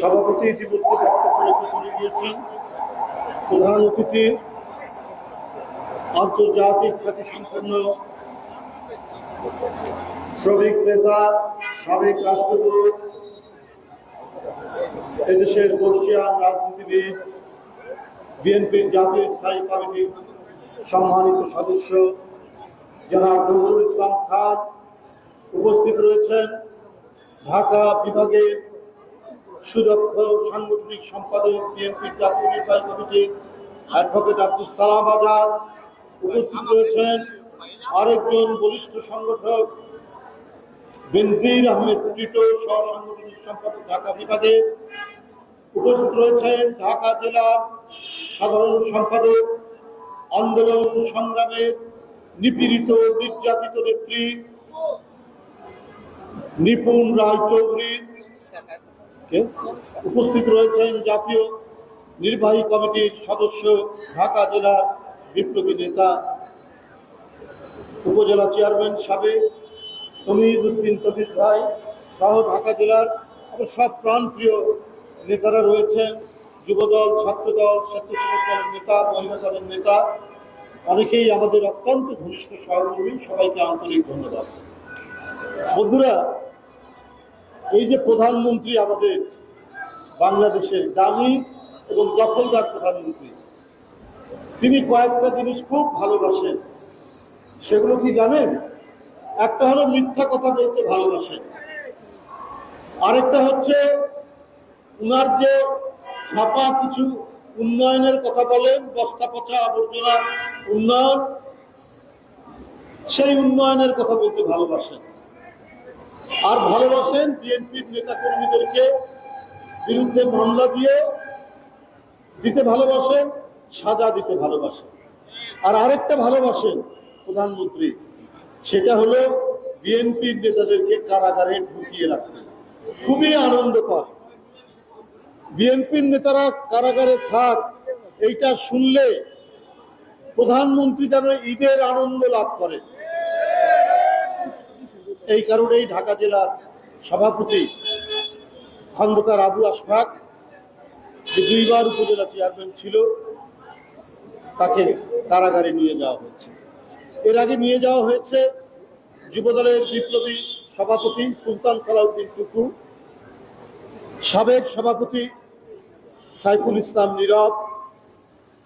সভাপতি ইতিমধ্যে বক্তব্য রেখে চলে প্রধান অতিথি, আন্তর্জাতিক খ্যাতি সম্পন্ন শ্রমিক নেতা, সাবেক রাষ্ট্রদূত, এদেশের বর্ষিয়ান রাজনীতিবিদ, বিএনপির জাতীয় স্থায়ী কমিটির সম্মানিত সদস্য, জনাব নজরুল ইসলাম খান উপস্থিত রয়েছেন। ঢাকা বিভাগের সুদক্ষ সাংগঠনিক সম্পাদক বিএনপির জাতীয় নির্বাহী কমিটির অ্যাডভোকেট আব্দুল সালাম আজাদ। উপস্থিত রয়েছেন আরেকজন বলিষ্ঠ সংগঠক, বেনজির আহমেদ টিটো সহ সাংগঠনিক সম্পাদক ঢাকা বিভাগের উপস্থিত রয়েছেন ঢাকা জেলার সাধারণ সম্পাদক, আন্দোলন সংগ্রামের নিপীড়িত নির্যাতিত নেত্রী, নিপুণ রায় চৌধুরী কে? উপস্থিত রয়েছেন জাতীয় নির্বাহী কমিটির সদস্য ঢাকা জেলার বিপ্লবী নেতা উপজেলা চেয়ারম্যান সাবেক তমিজ উদ্দিন তমিজ ভাই সহ ঢাকা জেলার সব প্রাণপ্রিয় নেতারা রয়েছেন। যুবদল, ছাত্রদল স্বেচ্ছাসেবক দলের নেতা মহিলা দলের নেতা। অনেকেই আমাদের অত্যন্ত ঘনিষ্ঠ সহকর্মী। সবাইকে আন্তরিক ধন্যবাদ। বন্ধুরা এই যে প্রধানমন্ত্রী আমাদের বাংলাদেশের দামি এবং দখলদার প্রধানমন্ত্রী, তিনি কয়েকটা জিনিস খুব ভালোবাসেন। সেগুলো কি জানেন? একটা হলো মিথ্যা কথা বলতে ভালোবাসেন। আরেকটা হচ্ছে উনার যে ছাপা কিছু উন্নয়নের কথা বলেন, বস্তা পচা আবর্জনা উন্নয়ন, সেই উন্নয়নের কথা বলতে ভালোবাসেন। আর ভালোবাসেন বিএনপির নেতা কর্মীদেরকে বিরুদ্ধে মামলা দিয়ে দিতে ভালোবাসেন, সাজা দিতে ভালোবাসেন। আর আরেকটা ভালোবাসেন প্রধানমন্ত্রী, সেটা হলো বিএনপির নেতাদেরকে কারাগারে ঢুকিয়ে রাখতে। খুবই আনন্দ পান বিএনপির নেতারা কারাগারে থাক, এইটা শুনলে প্রধানমন্ত্রী যেন ঈদের আনন্দ লাভ করে এই কারণেই ঢাকা জেলার সভাপতি খন্দকার আবু আশফাক যে দুইবার উপজেলা চেয়ারম্যান ছিল, তাকে কারাগারে নিয়ে যাওয়া হয়েছে। এর আগে নিয়ে যাওয়া হয়েছে যুবদলের বিপ্লবী সভাপতি সুলতান সালাউদ্দিন টুকু, সাবেক সভাপতি সাইফুল ইসলাম নীরব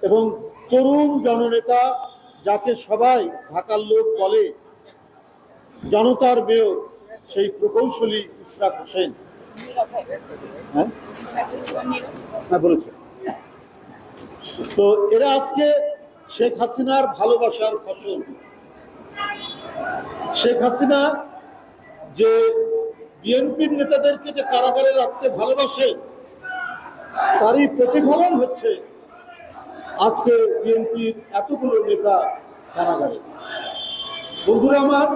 এবং তরুণ জননেতা যাকে সবাই ঢাকার লোক বলে জনতার মেয়র সেই প্রকৌশলী ইসরাক হোসেন। হ্যাঁ? তো এরা আজকে শেখ হাসিনার ভালোবাসার ফসল। শেখ হাসিনা যে বিএনপির নেতাদেরকে যে কারাগারে রাখতে ভালোবাসে, তারই প্রতিফলন হচ্ছে আজকে বিএনপির এতগুলো নেতা কারাগারে। বন্ধুরা আমার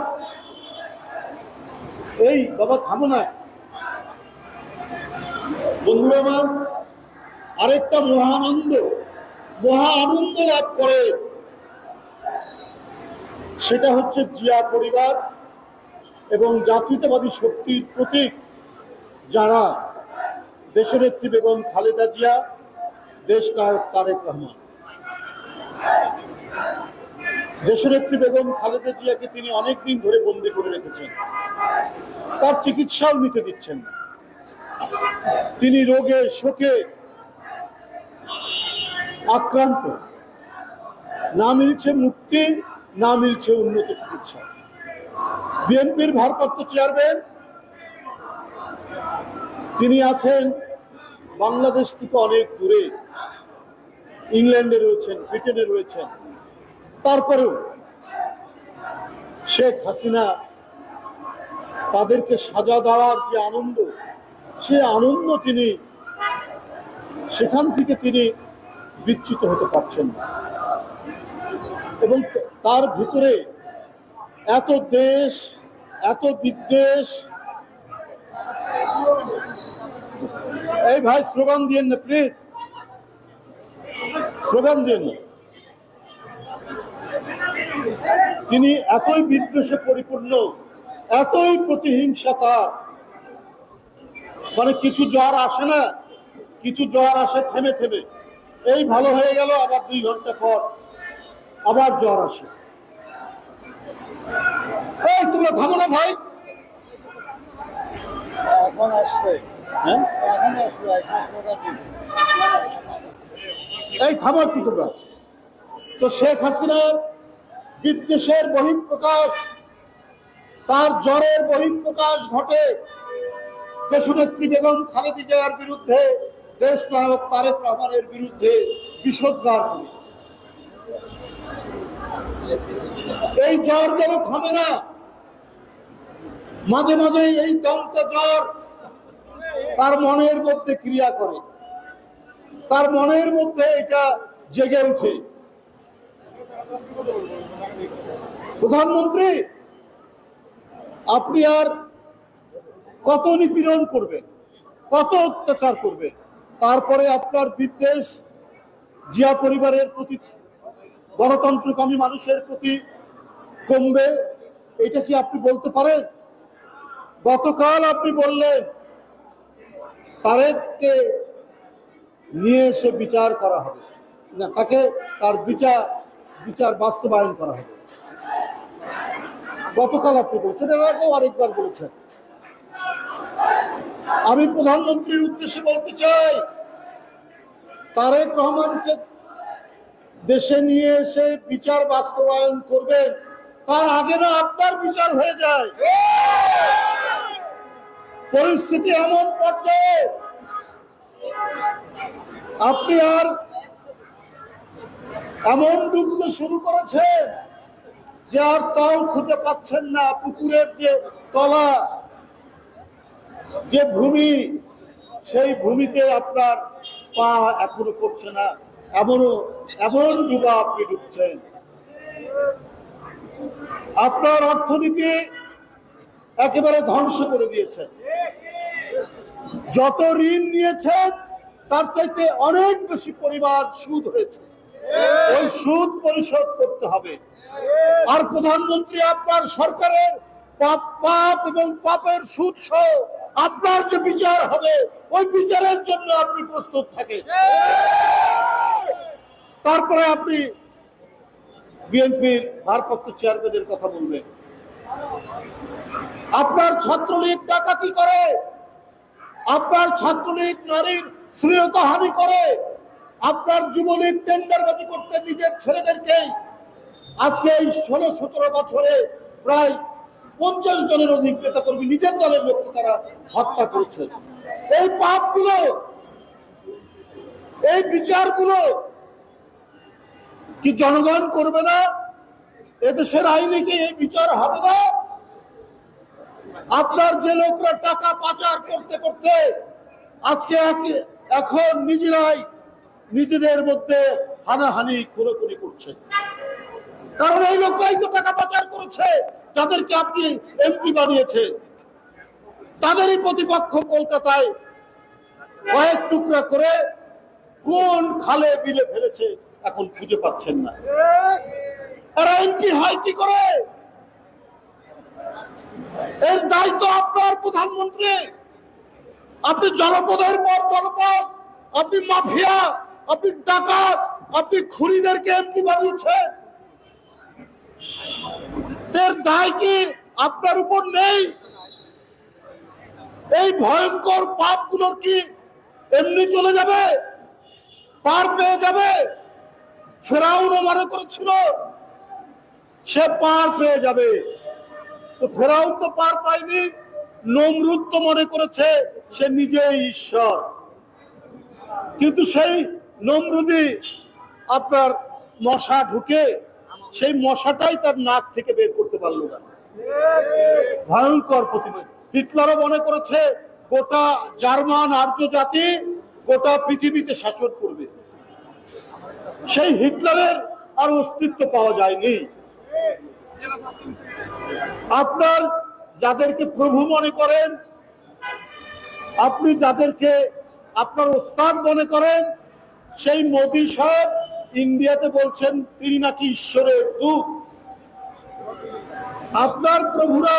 এই, বাবা, থামো না। বন্ধুরা আমার, আরেকটা মহানন্দ মহা আনন্দ লাভ করে। সেটা হচ্ছে জিয়া পরিবার এবং জাতীয়তাবাদী শক্তির প্রতীক যারা দেশনেত্রী বেগম খালেদা জিয়া, দেশ নায়ক তারেক রহমান। দেশনেত্রী বেগম খালেদা জিয়াকে তিনি অনেকদিন ধরে বন্দি করে রেখেছেন। তার চিকিৎসাও নিতে দিচ্ছেন না। তিনি রোগে শোকে আক্রান্ত। না মিলছে মুক্তি, না মিলছে উন্নত চিকিৎসা। বিএনপির ভারপ্রাপ্ত চেয়ারম্যান, তিনি আছেন বাংলাদেশ থেকে অনেক দূরে। ইংল্যান্ডে রয়েছেন, ব্রিটেনে রয়েছেন। তারপরেও শেখ হাসিনা তাদেরকে সাজা দেওয়ার যে আনন্দ, সে আনন্দ তিনি সেখান থেকে তিনি বিচ্যুত হতে পারছেন না। এবং তার ভিতরে এত দেশ, এত বিদ্বেষ। এই ভাই, স্লোগান দিয়েন না প্লিজ স্লোগান দিয়ে না। তিনি এতই বিদ্বেষে পরিপূর্ণ এতই প্রতিহিংসা তার মানে কিছু জ্বর আসে না কিছু জ্বর আসে থেমে থেমে। এই ভালো হয়ে গেল আবার দুই ঘণ্টা পর আবার জ্বর আসে। এই তোমরা থামো না ভাই। এখন আসছে। হ্যাঁ? এখন দিবে এই থামো একটু তোমরা। তো শেখ হাসিনার বিদ্বেষের বহিঃপ্রকাশ তার জ্বরের বহিঃপ্রকাশ ঘটে। দেশনেত্রী বেগম খালেদি জিয়ার বিরুদ্ধে দেশ নায়ক তারেক রহমানের বিরুদ্ধে বিষোদ্গার এই জ্বর যেন থামে না, মাঝে মাঝে এই দমকা জ্বর তার মনের মধ্যে ক্রিয়া করে। তার মনের মধ্যে এটা জেগে উঠে। প্রধানমন্ত্রী আপনি আর কত নিপীড়ন করবেন, কত অত্যাচার করবেন, তারপরে আপনার বিদ্বেষ জিয়া পরিবারের প্রতি গণতন্ত্রকামী মানুষের প্রতি কমবে, এটা কি আপনি বলতে পারেন? গতকাল আপনি বললেন, তারেককে নিয়ে এসে বিচার করা হবে। না, তাকে তার বিচার বিচার বাস্তবায়ন করা হবে। গতকাল আপনি বলছেন, এর আগেও আরেকবার বলেছেন। আমি প্রধানমন্ত্রীর উদ্দেশ্যে বলতে চাই, তারেক রহমানকে দেশে নিয়ে এসে বিচার বাস্তবায়ন করবেন, তার আগে না আপনার বিচার হয়ে যায়। পরিস্থিতি এমন পর্যায়ে, আপনি আর এমন ডুবতে শুরু করেছেন যে আর তল খুঁজে পাচ্ছেন না পুকুরের যে তলা যে ভূমি, সেই ভূমিতে আপনার পা এখনও পড়ছে না, এমনও, এমন ডুবা আপনি ডুবছেন। আপনার অর্থনীতি একেবারে ধ্বংস করে দিয়েছেন যত ঋণ নিয়েছেন, তার চাইতে অনেক বেশি পরিমাণ সুদ হয়েছে। ওই সুদ পরিশোধ করতে হবে। আর প্রধানমন্ত্রী আপনার সরকারের পাপ এবং পাপের সুদ সহ আপনার যে বিচার হবে, ওই বিচারের জন্য আপনি প্রস্তুত থাকেন। তারপরে আপনি বিএনপির ভারপ্রাপ্ত চেয়ারম্যানের কথা বলবেন। আপনার ছাত্রলীগ ডাকাতি করে, আপনার ছাত্রলীগ নারীর শ্লীলতাহানি করে, আপনার যুবলীগ টেন্ডারবাজি করতে নিজের ছেলেদেরকে আজকে এই ষোলো, সতেরো বছরে প্রায় পঞ্চাশ জনের অধিক নেতা কর্মী নিজের দলের লোককে তারা হত্যা করেছে। এই পাপগুলো, এই বিচারগুলো কি জনগণ করবে না? এদেশের আইনে কি এই বিচার হবে না? আপনার যে লোকরা টাকা পাচার করতে করতে আজকে এখন নিজেরাই নিজেদের মধ্যে হানাহানি, খুনোখুনি করছে। কারণ এই লোকরাই তো টাকা পাচার করেছে, যাদেরকে আপনি এমপি বানিয়েছে তাদেরই প্রতিপক্ষ কলকাতায় কয়েক টুকরা করে কোন খালে বিলে ফেলেছে, এখন খুঁজে পাচ্ছেন না। এরা এমপি হয় কি করে? এর দায়িত্ব আপনার, প্রধানমন্ত্রী। আপনি জনপদের পর জনপদ, আপনি মাফিয়া, আপনি ডাকাত, আপনি খুনিদেরকে এমপি বানিয়েছেন। এর দায় কি আপনার উপর নেই? এই ভয়ঙ্কর পাপগুলোর কি এমনি চলে যাবে? পার পেয়ে যাবে? ফেরাউনও মনে করেছিল, সে পার পেয়ে যাবে। তো ফেরাউন তো পার পায়নি, নমরুদ তো মনে করেছে সে নিজেই ঈশ্বর। কিন্তু সেই নমরুদি আপনার মশা ঢুকে সেই মশাটাই তার নাক থেকে বের করতে পারল না। ভয়ঙ্কর প্রতিবাদ। হিটলারও মনে করেছে, গোটা জার্মান আর্য জাতি গোটা পৃথিবীতে শাসন করবে। সেই হিটলারের আর অস্তিত্ব পাওয়া যায়নি। আপনার যাদেরকে প্রভু মনে করেন, আপনি যাদেরকে আপনার ওস্তাদ মনে করেন, সেই মোদী সাহেব ইন্ডিয়াতে বলছেন তিনি নাকি ঈশ্বরের দূত। আপনার প্রভুরা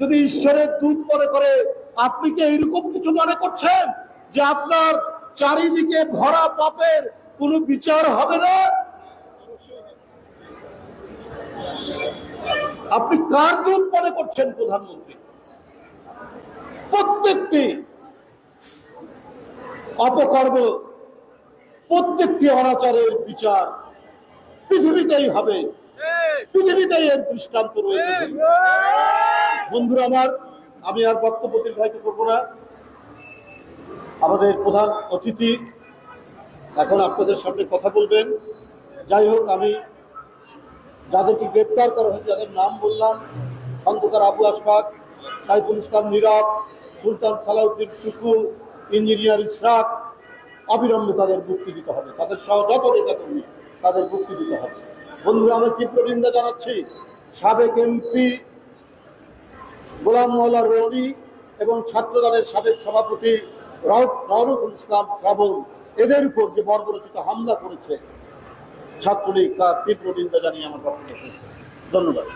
যদি ঈশ্বরের দূত মনে করে, আপনি কি এইরকম কিছু মনে করছেন যে আপনার চারিদিকে ভরা পাপের কোনো বিচার হবে না? আপনি কার দূত মনে করছেন প্রধানমন্ত্রী? প্রত্যেকটি অপকর্ম প্রত্যেকটি অনাচারের বিচার পৃথিবীতেই হবে। পৃথিবীতেই এর দৃষ্টান্ত রয়েছে। বন্ধুরা আমার, আমি আর বক্তব্য দীর্ঘায়িত করব না। আমাদের প্রধান অতিথি এখন আপনাদের সামনে কথা বলবেন। যাই হোক, আমি যাদেরকে গ্রেপ্তার করা হয়েছে, যাদের নাম বললাম খন্দকার আবু আসফাক সাইফুল ইসলাম নীরব, সুলতান সালাউদ্দিন টুকু, ইঞ্জিনিয়ার ইসরাক অবিলম্বে তাদের মুক্তি দিতে হবে। তাদের সহ যত নেতা কর্মী তাদের মুক্তি দিতে হবে। বন্ধুরা, আমি তীব্র নিন্দা জানাচ্ছি। সাবেক এমপি গোলাম মোল্লা রনি এবং ছাত্রদলের সাবেক সভাপতি রাউরুল ইসলাম শ্রাবণ, এদের উপর যে বর্বরচিত হামলা করেছে ছাত্রলীগ, তার তীব্র নিন্দা জানিয়ে আমার বক্তব্য শেষ ধন্যবাদ।